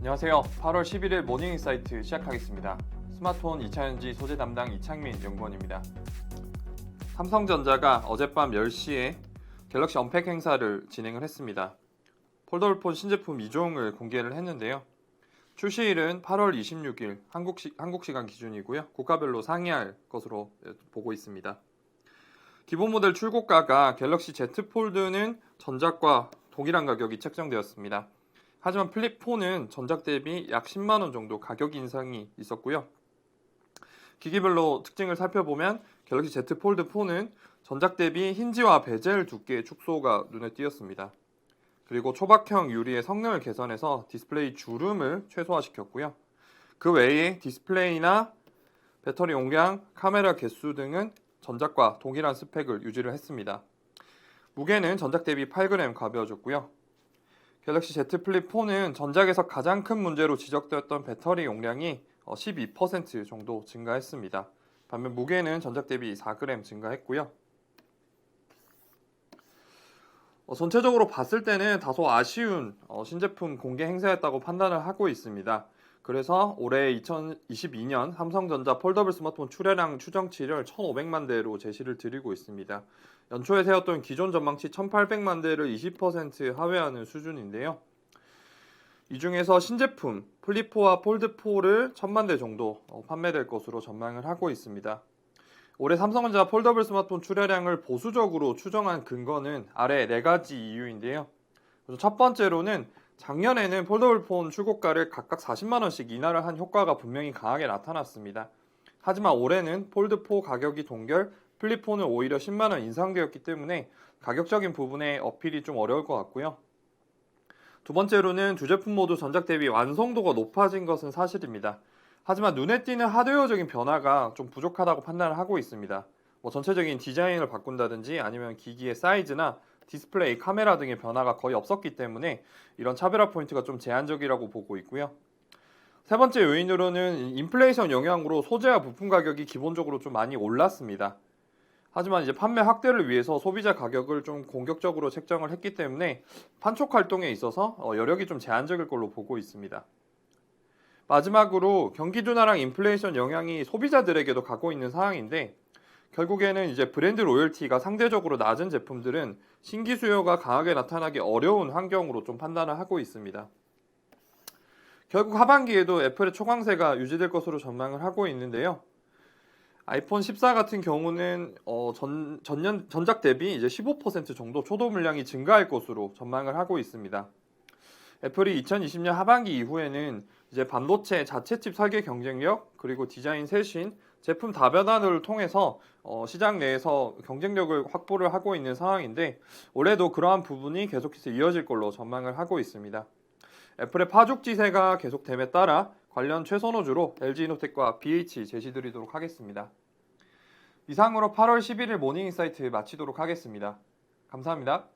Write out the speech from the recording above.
안녕하세요. 8월 11일 모닝 인사이트 시작하겠습니다. 스마트폰 2차전지 소재 담당 이창민 연구원입니다. 삼성전자가 어젯밤 10시에 갤럭시 언팩 행사를 진행을 했습니다. 폴더블폰 신제품 2종을 공개를 했는데요. 출시일은 8월 26일 한국, 시, 한국 시간 기준이고요. 국가별로 상이할 것으로 보고 있습니다. 기본 모델 출고가가 갤럭시 Z 폴드는 전작과 동일한 가격이 책정되었습니다. 하지만 플립4는 전작 대비 약 10만원 정도 가격 인상이 있었고요. 기기별로 특징을 살펴보면 갤럭시 Z 폴드 4는 전작 대비 힌지와 베젤 두께의 축소가 눈에 띄었습니다. 그리고 초박형 유리의 성능을 개선해서 디스플레이 주름을 최소화시켰고요. 그 외에 디스플레이나 배터리 용량, 카메라 개수 등은 전작과 동일한 스펙을 유지를 했습니다. 무게는 전작 대비 8g 가벼워졌고요. 갤럭시 Z 플립 4는 전작에서 가장 큰 문제로 지적되었던 배터리 용량이 12% 정도 증가했습니다. 반면 무게는 전작 대비 4g 증가했고요. 어, 전체적으로 봤을 때는 다소 아쉬운 어, 신제품 공개 행사였다고 판단을 하고 있습니다. 그래서 올해 2022년 삼성전자 폴더블 스마트폰 출하량 추정치를 1,500만 대로 제시를 드리고 있습니다. 연초에 세웠던 기존 전망치 1,800만 대를 20% 하회하는 수준인데요. 이 중에서 신제품 플립4와 폴드4를 1,000만 대 정도 어, 판매될 것으로 전망을 하고 있습니다. 올해 삼성전자 폴더블 스마트폰 출하량을 보수적으로 추정한 근거는 아래 네 가지 이유인데요. 첫 번째로는 작년에는 폴더블 폰 출고가를 각각 40만 원씩 인하를 한 효과가 분명히 강하게 나타났습니다. 하지만 올해는 폴드4 가격이 동결, 플립4는 오히려 10만 원 인상되었기 때문에 가격적인 부분에 어필이 좀 어려울 것 같고요. 두 번째로는 두 제품 모두 전작 대비 완성도가 높아진 것은 사실입니다. 하지만 눈에 띄는 하드웨어적인 변화가 좀 부족하다고 판단을 하고 있습니다. 뭐 전체적인 디자인을 바꾼다든지 아니면 기기의 사이즈나 디스플레이, 카메라 등의 변화가 거의 없었기 때문에 이런 차별화 포인트가 좀 제한적이라고 보고 있고요. 세 번째 요인으로는 인플레이션 영향으로 소재와 부품 가격이 기본적으로 좀 많이 올랐습니다. 하지만 이제 판매 확대를 위해서 소비자 가격을 좀 공격적으로 책정을 했기 때문에 판촉 활동에 있어서 어, 여력이 좀 제한적일 걸로 보고 있습니다. 마지막으로 경기 둔화랑 인플레이션 영향이 소비자들에게도 가고 있는 상황인데 결국에는 이제 브랜드 로열티가 상대적으로 낮은 제품들은 신기 수요가 강하게 나타나기 어려운 환경으로 좀 판단을 하고 있습니다. 결국 하반기에도 애플의 초강세가 유지될 것으로 전망을 하고 있는데요. 아이폰 14 같은 경우는 어 전, 전년 전작 대비 이제 15% 정도 초도 물량이 증가할 것으로 전망을 하고 있습니다. 애플이 2020년 하반기 이후에는 이제 반도체 자체 칩 설계 경쟁력 그리고 디자인 쇄신, 제품 다변화를 통해서 어 시장 내에서 경쟁력을 확보를 하고 있는 상황인데 올해도 그러한 부분이 계속해서 이어질 걸로 전망을 하고 있습니다. 애플의 파죽지세가 계속됨에 따라 관련 최선호주로 LG이노텍과 BH 제시드리도록 하겠습니다. 이상으로 8월 11일 모닝 인사이트 마치도록 하겠습니다. 감사합니다.